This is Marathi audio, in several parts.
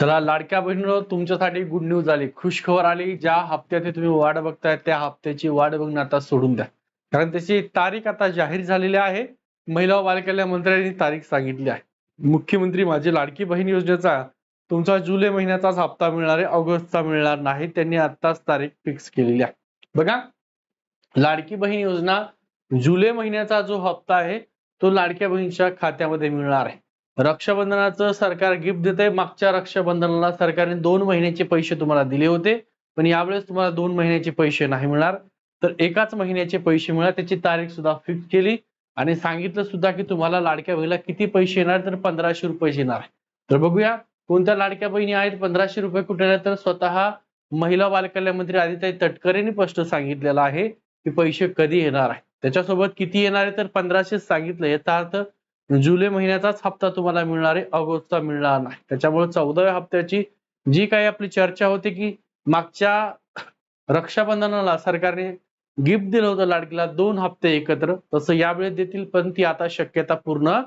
चला लाडक्या बहिणीनो तुमच्यासाठी गुड न्यूज आली. खुशखबर आली. ज्या हप्त्याची तुम्ही वाट बघताय त्या हप्त्याची वाट बघणं आता सोडून द्या. कारण त्याची तारीख आता जाहीर झालेली आहे. महिला व बालकल्याण मंत्र्यांनी तारीख सांगितली आहे. मुख्यमंत्री माझी लाडकी बहीण योजनेचा तुमचा जुलै महिन्याचाच हप्ता मिळणार आहे. ऑगस्टचा मिळणार नाही. त्यांनी आताच तारीख फिक्स केलेली आहे. बघा लाडकी बहीण योजना जुलै महिन्याचा जो हप्ता आहे तो लाडक्या बहिणीच्या खात्यामध्ये मिळणार आहे. रक्षाबंधनाचं सरकार गिफ्ट देत आहे मागच्या रक्षाबंधनाला सरकारने दोन महिन्याचे पैसे तुम्हाला दिले होते. पण यावेळेस तुम्हाला दोन महिन्याचे पैसे नाही मिळणार. तर एकाच महिन्याचे पैसे मिळणार त्याची तारीख सुद्धा फिक्स केली. आणि सांगितलं सुद्धा की तुम्हाला लाडक्या बहिणीला किती पैसे येणार तर पंधराशे रुपये येणार तर बघूया कोणत्या लाडक्या बहिणी आहेत. पंधराशे रुपये कुठे तर स्वतः महिला बालकल्याण मंत्री आदिताई तटकरेंनी स्पष्ट सांगितलेलं आहे की पैसे कधी येणार आहे. त्याच्यासोबत किती येणार आहे तर पंधराशे सांगितलं. याचा अर्थ जुलै महिन्याचाच हप्ता तुम्हाला मिळणार आहे ऑगस्टचा मिळणार नाही. त्याच्यामुळे चौदाव्या हप्त्याची जी काही आपली चर्चा होती की मागच्या रक्षाबंधनाला सरकारने गिफ्ट दिलं होतं लाडकीला दोन हप्ते एकत्र. तसं यावेळेस देतील पण ती आता शक्यता पूर्ण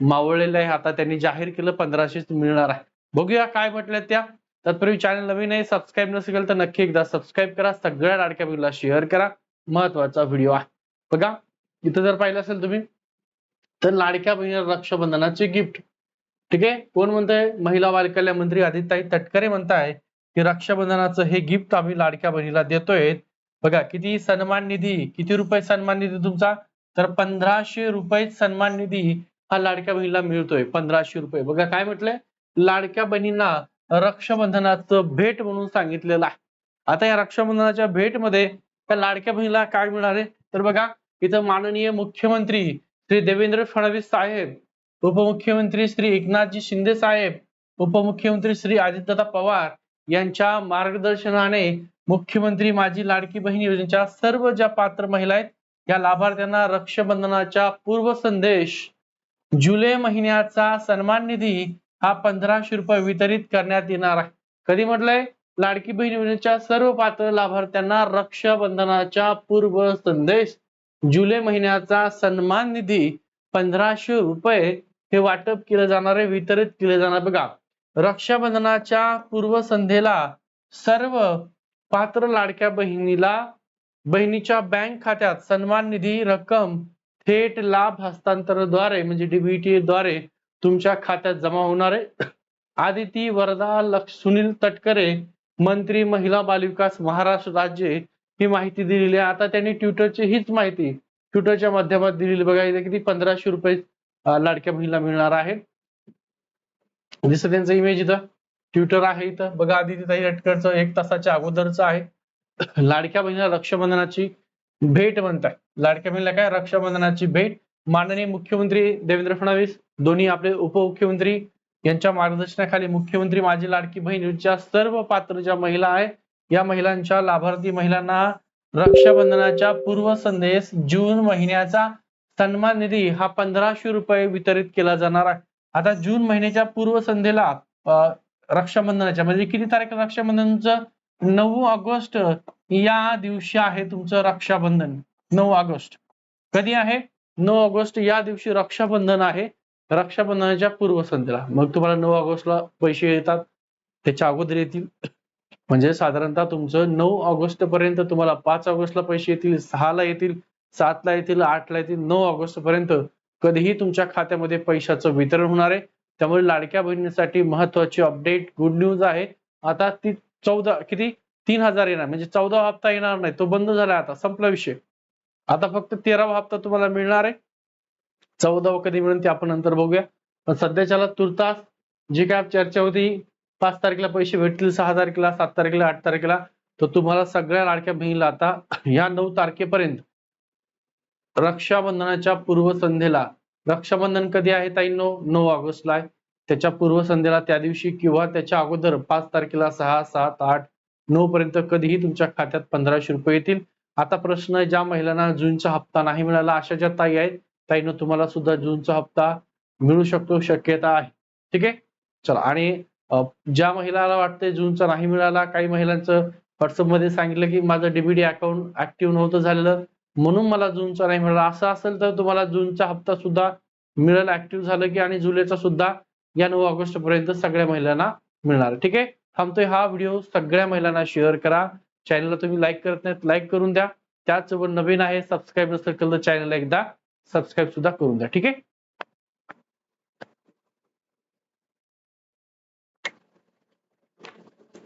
मावळलेली आहे. आता त्यांनी जाहीर केलं पंधराशेच मिळणार आहे. बघूया काय म्हटलं त्या. तत्पूर्वी चॅनल नवीन आहे सबस्क्राईब नसेल तर नक्की एकदा सबस्क्राईब करा. सगळ्या लाडक्या बहिणीला शेअर करा. महत्त्वाचा व्हिडिओ आहे. बघा इथं जर पाहिलं असेल तुम्ही तर लाडक्या बहिणीला रक्षाबंधनाचे गिफ्ट ठीक आहे? कोण म्हणतंय? महिला बालकल्याण मंत्री आदिताई तटकरे म्हणताय की रक्षाबंधनाचं हे गिफ्ट आम्ही लाडक्या बहिणीला देतोय. बघा किती सन्मान निधी किती रुपये सन्मान निधी तुमचा? तर पंधराशे रुपये सन्मान निधी हा लाडक्या बहिणीला मिळतोय पंधराशे रुपये. बघा काय म्हटलंय? लाडक्या बहिणींना रक्षाबंधनाचं भेट म्हणून सांगितलेलं आहे. आता या रक्षाबंधनाच्या भेटमध्ये त्या लाडक्या बहिणीला काय मिळणार आहे? तर बघा इथं माननीय मुख्यमंत्री श्री देवेंद्र फडणवीस साहेब उपमुख्यमंत्री श्री एकनाथजी शिंदे साहेब उपमुख्यमंत्री श्री आदित्यदा पवार यांच्या मार्गदर्शनाने मुख्यमंत्री माझी लाडकी बहीण योजनेच्या सर्व ज्या पात्र महिला आहेत या लाभार्थ्यांना रक्षाबंधनाच्या पूर्व संदेश जुलै महिन्याचा सन्मान निधी हा पंधराशे रुपये वितरित करण्यात येणार आहे. कधी म्हटलंय? लाडकी बहीण योजनेच्या सर्व पात्र लाभार्थ्यांना रक्षाबंधनाच्या पूर्व संदेश. जुलै महिन्याचा सन्मान निधी पंधराशे रुपये हे वाटप केलं जाणार आहे वितरित केले जाणार बघा रक्षाबंधनाच्या पूर्वसंध्येला सर्व पात्र लाडक्या बहिणीला बहिणीच्या बँक खात्यात सन्मान निधी रक्कम थेट लाभ हस्तांतरद्वारे म्हणजे डीबीटी द्वारे तुमच्या खात्यात जमा होणार आहे. आदिती वरदा लक्ष सुनील तटकरे मंत्री महिला बालविकास महाराष्ट्र राज्य ही माहिती दिलेली आहे. आता त्यांनी ट्विटरची हीच माहिती ट्विटरच्या माध्यमात दिलेली बघा इथे किती? पंधराशे रुपये लाडक्या बहिणीला मिळणार आहे. दिसत त्यांचं इमेज इथं. ट्विटर आहे इथं. बघा आदिती ताई एक तासाच्या अगोदरचं आहे. लाडक्या बहिणीला रक्षाबंधनाची भेट म्हणताय. लाडक्या बहिणीला काय? रक्षाबंधनाची भेट. माननीय मुख्यमंत्री देवेंद्र फडणवीस दोन्ही आपले उपमुख्यमंत्री यांच्या मार्गदर्शनाखाली मुख्यमंत्री माझी लाडकी बहिणीच्या सर्व पात्र ज्या महिला आहेत या महिलांच्या लाभार्थी महिलांना रक्षाबंधनाच्या पूर्व संदेश जून महिन्याचा सन्मान निधी हा पंधराशे रुपये वितरित केला जाणार आहे. आता जून महिन्याच्या पूर्व संध्येला रक्षाबंधनाच्या म्हणजे किती तारीख आहे रक्षाबंधनचं? नऊ ऑगस्ट या दिवशी आहे तुमचं रक्षाबंधन. नऊ ऑगस्ट. कधी आहे? नऊ ऑगस्ट या दिवशी रक्षाबंधन आहे. रक्षाबंधनाच्या पूर्वसंध्येला मग तुम्हाला नऊ ऑगस्टला पैसे येतात. त्याच्या अगोदर येतील. म्हणजे साधारणतः तुमचं नऊ ऑगस्ट पर्यंत तुम्हाला पाच ऑगस्टला पैसे येतील सहाला येतील सातला येतील आठला येतील नऊ ऑगस्ट पर्यंत कधीही तुमच्या खात्यामध्ये पैशाचं वितरण होणार आहे. त्यामुळे लाडक्या बहिणीसाठी महत्वाची अपडेट गुड न्यूज आहे. आता ती चौदा किती? तीन हजार येणार म्हणजे चौदा हप्ता येणार नाही तो बंद झाला आता संपला विषय. आता फक्त तेरावा हप्ता तुम्हाला मिळणार आहे. चौदावा कधी मिळेल ते आपण नंतर बघूया. पण सध्याच्याला तुर्तास जी काय चर्चा होती पाच तारखेला पैसे भेटतील सहा तारखेला सात तारखेला आठ तारखेला. तर तुम्हाला सगळ्या लाडक्या बहिणीला आता या नऊ तारखेपर्यंत रक्षाबंधनाच्या पूर्वसंध्येला रक्षाबंधन कधी आहे ताईंनो? नऊ ऑगस्टला आहे. त्याच्या पूर्वसंध्येला त्या दिवशी किंवा त्याच्या अगोदर पाच तारखेला सहा सात आठ नऊ पर्यंत कधीही तुमच्या खात्यात पंधराशे रुपये येतील. आता प्रश्न आहे ज्या महिलांना जूनचा हप्ता नाही मिळाला अशा ज्या ताई आहेत ताईनं तुम्हाला सुद्धा जूनचा हप्ता मिळू शकतो शक्यता आहे. ठीक आहे? चला आणि ज्या महिलाला वाटतंय जूनचा नाही मिळाला काही महिलांचं व्हॉट्सअपमध्ये सांगितलं की माझं डीबीडी अकाउंट ऍक्टिव्ह नव्हतं झालेलं म्हणून मला जूनचा नाही मिळाला. असं असेल तर तुम्हाला जूनचा हप्ता सुद्धा मिळेल ऍक्टिव्ह झालं की आणि जुलैचा सुद्धा या नऊ ऑगस्ट पर्यंत सगळ्या महिलांना मिळणार. ठीक आहे? थांबतोय हा व्हिडिओ. सगळ्या महिलांना शेअर करा. चॅनलला तुम्ही लाईक करत नाहीत लाईक करून द्या. त्याचबरोबर नवीन आहे सबस्क्राईब नसेल केलं तर चॅनलला एकदा सबस्क्राईब सुद्धा करून द्या. ठीक आहे?